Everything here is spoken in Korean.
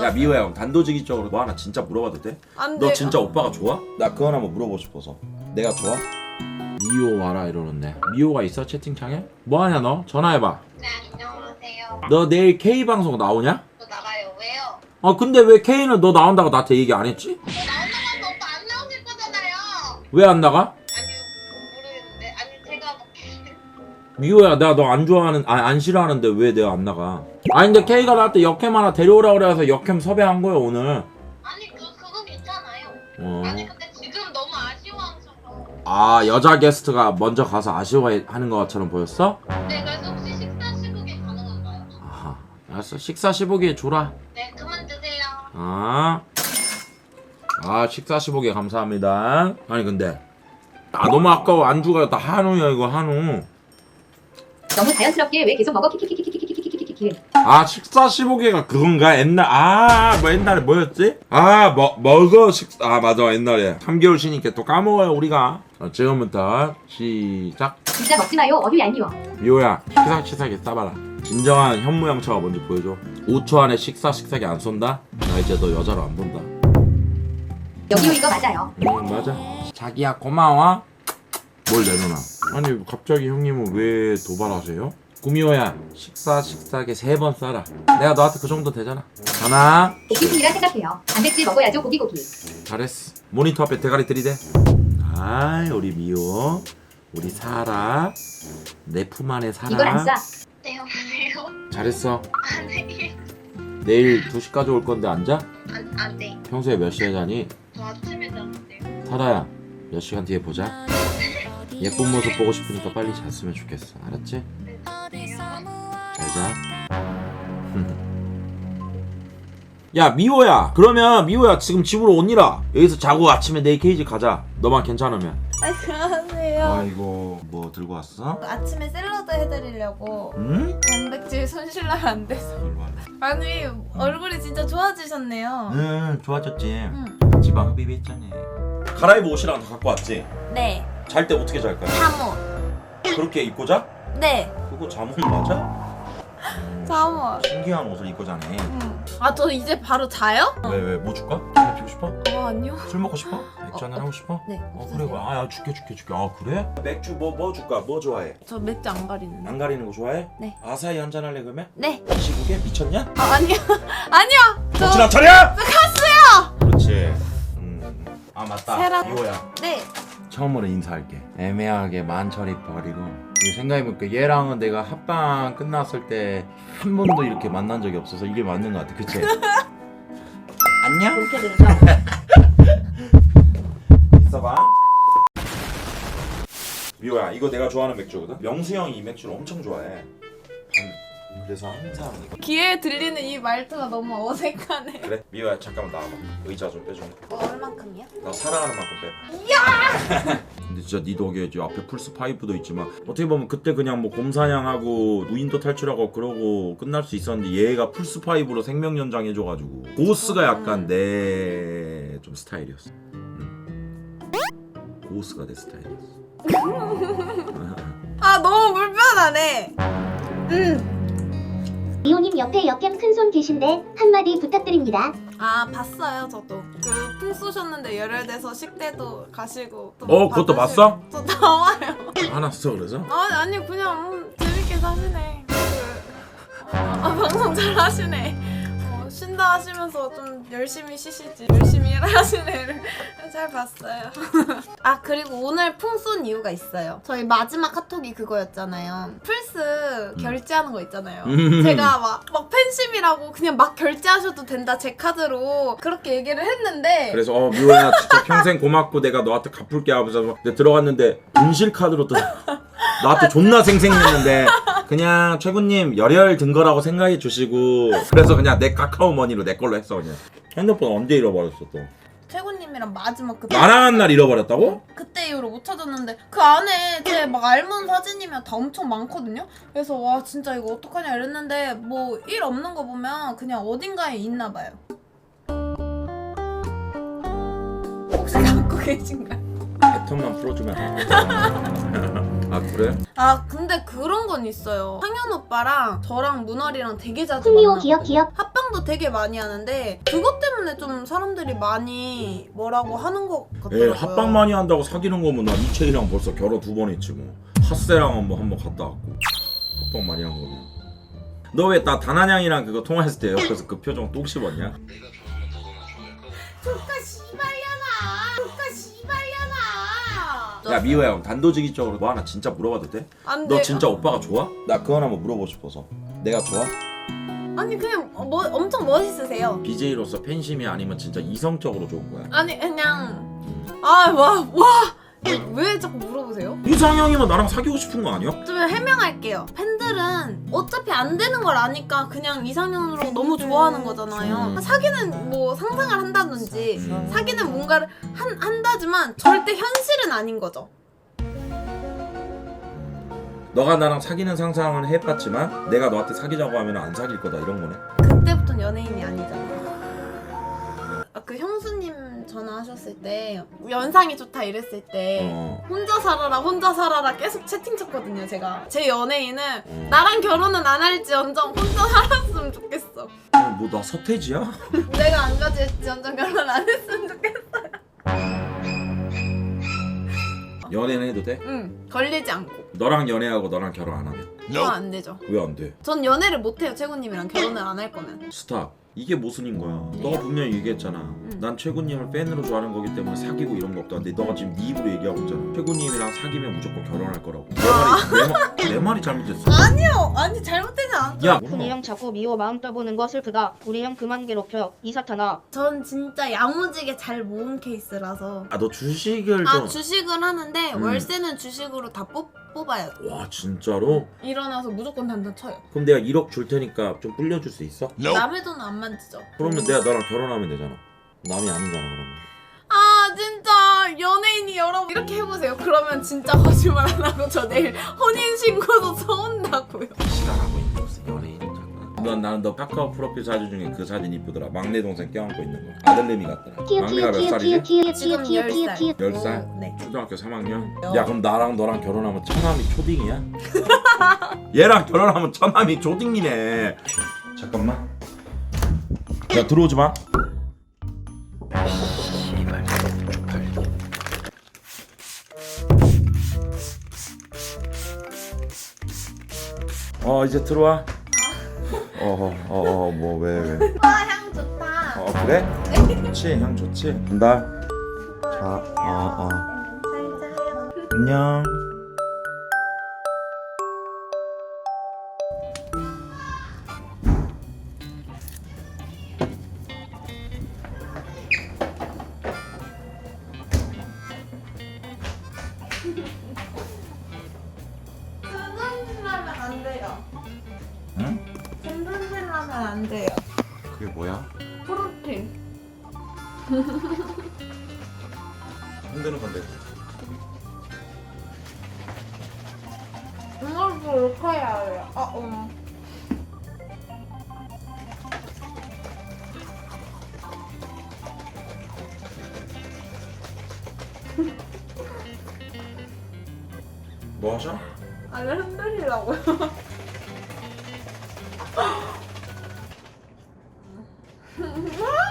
야 미호야 단도직입적으로 뭐 하나 진짜 물어봐도 돼? 안 너 돼. 진짜 오빠가 좋아? 나 그거 하나만 물어보고 싶어서 내가 좋아? 미호 와라 이러는데 미호가 있어 채팅창에? 뭐하냐 너? 전화해봐 네, 안녕하세요. 너 내일 K방송 나오냐? 저 나가요. 왜요? 아 근데 왜 K는 너 나온다고 나한테 얘기 안 했지? 저 나온다고 오빠 안 나오실 거잖아요. 왜 안 나가? 아니요, 모르겠는데. 아니, 제가 뭐... 미호야 나 너 안 좋아하는 아, 안 싫어하는데 왜 내가 안 나가 아니 근데 K가 나한테 역캠 하나 데려오라 그래서 역캠 섭외한 거야 오늘 아니, 그, 그거 괜찮아요. 어. 아니, 근데 지금 너무 아쉬워하셔서. 아 여자 게스트가 먼저 가서 아쉬워하는 것처럼 보였어? 네, 그래서 혹시 식사 시국에 가능한가요? 아하 알았어 식사 15개 줘라 네, 그만 드세요. 아, 아 식사 15개 감사합니다. 아니 근데 아 너무 아까워 안주가 다 한우야 이거 한우. 너무 자연스럽게 왜 계속 먹어 키키키키키키 아 식사 15개가 그건가 옛날 아뭐 옛날에 뭐였지? 아뭐 먹어 식사 아 맞아 옛날에 3개월 쉬니까 또 까먹어요 우리가. 자, 지금부터 시작. 진짜 먹지 마요 어휴 얄미워 미호야 식사 식사기 싸봐라. 진정한 현무양처가 뭔지 보여줘. 5초 안에 식사 식사기 안 쏜다? 나 이제 너 여자로 안 본다. 여기요 이거 맞아요 응 맞아 자기야 고마워 뭘 내려놔 아니 갑자기 형님은 왜 도발하세요? 구미호야 식사 식사게 세 번 싸라 내가 너한테 그 정도 되잖아 하나 고기순이라 생각해요 단백질 먹어야죠 고기 고기 잘했어 모니터 앞에 대가리 들이대 아이 우리 미호 우리 사라 내 품 안에 이걸 안 사라 싸. 네, 여보세요? 잘했어 아니, 내일 2시까지 올 건데 앉아? 안, 안 돼. 평소에 몇 시에 자니? 저 아침에 잤는데요. 사라야 몇 시간 뒤에 보자 예쁜 모습 보고 싶으니까 빨리 잤으면 좋겠어 알았지? 네, 자세요. 잘자. 야 미호야 그러면 미호야 지금 집으로 오니라 여기서 자고 아침에 내일 케이지 가자 너만 괜찮으면 안녕하세요. 아이고 뭐 들고 왔어? 아침에 샐러드 해드리려고 응? 단백질 손실나면 안 돼서. 아니 얼굴이 진짜 좋아지셨네요. 응 좋아졌지 응. 지방 흡입 했잖아 갈아입은 옷이랑 다 갖고 왔지? 네. 잘 때 어떻게 잘 거야? 잠옷. 그렇게 입고 자? 네. 그거 잠옷 맞아? 잠옷. 신기한 옷을 입고 자네 응. 아저 이제 바로 자요? 왜 왜 뭐 줄까? 술 피고 싶어? 어 아니요. 술 먹고 싶어? 맥주 어, 한잔 어, 하고 싶어? 네. 어 그래 그래 아야 줄게 줄게 줄게 아 그래? 맥주 뭐 뭐 줄까? 뭐 좋아해? 저 맥주 안 가리는. 안 가리는 거 좋아해? 네. 아사히 한잔 할래 그러면? 네. 이 시국에 미쳤냐? 아 아니요. 아니요. 저 정신 안 차려! 갔어요! 그렇지 음. 아 맞다 세라- 이호야 네. 처음으로 인사할게. 애매하게 만철이 버리고. 생각해보니까 얘랑은 내가 합방 끝났을 때 한 번도 이렇게 만난 적이 없어서 이게 맞는 것 같아. 그치? 안녕? 그렇게 되죠. 있어봐. 미호야 이거 내가 좋아하는 맥주거든? 명수 형이 이 맥주를 엄청 좋아해. 음, 그래서 항상 이거 귀에 들리는 이 말투가 너무 어색하네. 그래? 미호야 잠깐만 나와봐 의자 좀 빼줘 어, 얼만큼이요? 나 사랑하는 만큼 빼. 야! 근데 진짜 네 덕에 이제 앞에 플스 5도 있지만 어떻게 보면 그때 그냥 뭐 곰사냥하고 무인도 탈출하고 그러고 끝날 수 있었는데 얘가 플스 5로 생명 연장 해줘가지고 고스가 약간 내 좀 스타일이었어. 응. 고스가 내 스타일이었어. 아 너무 불편하네. 음. 이호님 옆에 역캠 큰손 계신데 한마디 부탁드립니다. 아 봤어요 저도 그 풍 쏘셨는데 열혈돼서 식대도 가시고 또 어, 그것도. 봤어? 저 나와요 화났어 그래서? 아 아니 그냥 음, 재밌게 사시네 그, 아, 방송 잘 하시네 어, 쉰다 하시면서 좀 열심히 쉬시지 열심히 일하시네를 잘 봤어요. 아 그리고 오늘 풍 쏜 이유가 있어요. 저희 마지막 카톡이 그거였잖아요. 플스 결제하는 거 있잖아요. 음. 제가 막, 막 팬심 이라고 그냥 막 결제하셔도 된다 제 카드로. 그렇게 얘기를 했는데. 그래서 어 미호야 진짜 평생 고맙고 내가 너한테 갚을게 하면서 막 내가 들어갔는데 분실 카드로 또 나한테 존나 생생냈는데 그냥 최군님 열혈 든 거라고 생각해 주시고 그래서 그냥 내 카카오 머니로 내 걸로 했어 그냥. 핸드폰 언제 잃어버렸어 또 최고님이랑 마지막 그 나랑 한 날 잃어버렸다고? 그때 이후로 못 찾았는데 그 안에 제 막 알문 사진이면 다 엄청 많거든요. 그래서 와 진짜 이거 어떡하냐 이랬는데 뭐 일 없는 거 보면 그냥 어딘가에 있나 봐요. 혹시 갖고 계신가요? 패턴만 풀어주면 안. 아 그래? 아 근데 그런 건 있어요. 상현 오빠랑 저랑 문월이랑 되게 자주 만나거든요. 기억 기억 합 방도 되게 많이 하는데 그것 때문에 좀 사람들이 많이 뭐라고 하는 것에 같더라고요. 합방 많이 한다고 사귀는 거면 나 이채이랑 벌써 결혼 두 번 했지 뭐 핫세랑은 뭐 한 번 갔다 왔고 합방 많이 한 거면 너 왜 나 다나냥이랑 그거 통화했을 때 옆에서 그 표정 똥 씹었냐? 조카 씨발려나. 조카 씨발려나. 야 미호야 단도직입적으로 뭐 하나 진짜 물어봐도 돼? 안 돼. 너 진짜 오빠가 좋아? 나 그거 하나 물어보고 싶어서 내가 좋아? 아니 그냥 뭐 엄청 멋있으세요. BJ로서 팬심이 아니면 진짜 이성적으로 좋은 거야? 아니 그냥 아와와왜 자꾸 물어보세요? 이상형이면 나랑 사귀고 싶은 거 아니야? 좀 해명할게요. 팬들은 어차피 안 되는 걸 아니까 그냥 이상형으로 너무 좋아하는 거잖아요. 음. 사귀는 뭐 상상을 한다든지 음. 사귀는 뭔가를 한, 한다지만 절대 현실은 아닌 거죠. 너가 나랑 사귀는 상상을 해봤지만 내가 너한테 사귀자고 하면 안 사귈 거다 이런 거네 그때부터는 연예인이 아니잖아. 아, 그 형수님 전화하셨을 때 연상이 좋다 이랬을 때 어. 혼자 살아라 혼자 살아라 계속 채팅 쳤거든요 제가 제 연예인은 어. 나랑 결혼은 안 할지언정 혼자 살았으면 좋겠어 뭐 나 서태지야? 내가 안 가질지언정 결혼 안 했으면 좋겠어 연애는 해도 돼? 응 걸리지 않고. 너랑 연애하고 너랑 결혼 안 하면? 그건 안 되죠. 왜 안 돼? 전 연애를 못해요 최고님이랑. 결혼을 안 할 거면. 스탑 이게 모순인 거야. 너가 분명히 얘기했잖아. 난 최군님을 팬으로 좋아하는 거기 때문에 사귀고 이런 거 없다 근데 너가 지금 네 입으로 얘기하고 있잖아. 최군님이랑 사귀면 무조건 결혼할 거라고. 내 말이, 내, 말, 내 말이 잘못됐어? 아니요. 아니 잘못되지 않죠 야 훈이 형 자꾸 미호 마음 떠보는 거 슬프다. 우리 형 그만 괴롭혀. 이사타나. 전 진짜 야무지게 잘 모은 케이스라서. 아너 주식을 아 좀... 주식을 하는데 음. 월세는 주식으로 다 뽑, 뽑아야 돼. 와 진짜로? 일어나서 무조건 단단 쳐요. 그럼 내가 1억 줄 테니까 좀 불려줄 수 있어? 남의 돈은 안 만지죠. 그러면 내가 너랑 결혼하면 되잖아. 남이 아니잖아 그러면. 아 진짜. 연예인이 여러분. 이렇게 해보세요. 그러면 진짜 거짓말 안 하고 저 내일 혼인 신고도 써온다고요. 시간하고 있는 무슨 연예인 넌 나는 너 카카오 프로필 사진 중에 그 사진 이쁘더라. 막내 동생 껴안고 있는 거. 아들내미 같더라. 키읔 막내가 키읔 몇 키읔 키읔 살이지? 키읔 키읔 지금 키읔 키읔 10살. 키읔 열 살? 네. 초등학교 3학년? 어. 야 그럼 나랑 너랑 결혼하면 처남이 초딩이야? 얘랑 결혼하면 처남이 초딩이네. 잠깐만. 야 들어오지 마. 어 이제 들어와 어어어 뭐왜 왜? 와향 좋다. 어 그래? 좋지 향 좋지. 간다. 자 어어. 안녕. 전전질하면 안 돼요 하면 안 돼요 그게 뭐야? 프로틴 흔드는 건데 이걸도 이렇게 해야 해요 아 어. 뭐 하셔? 아니 흔들리라고요 Mom!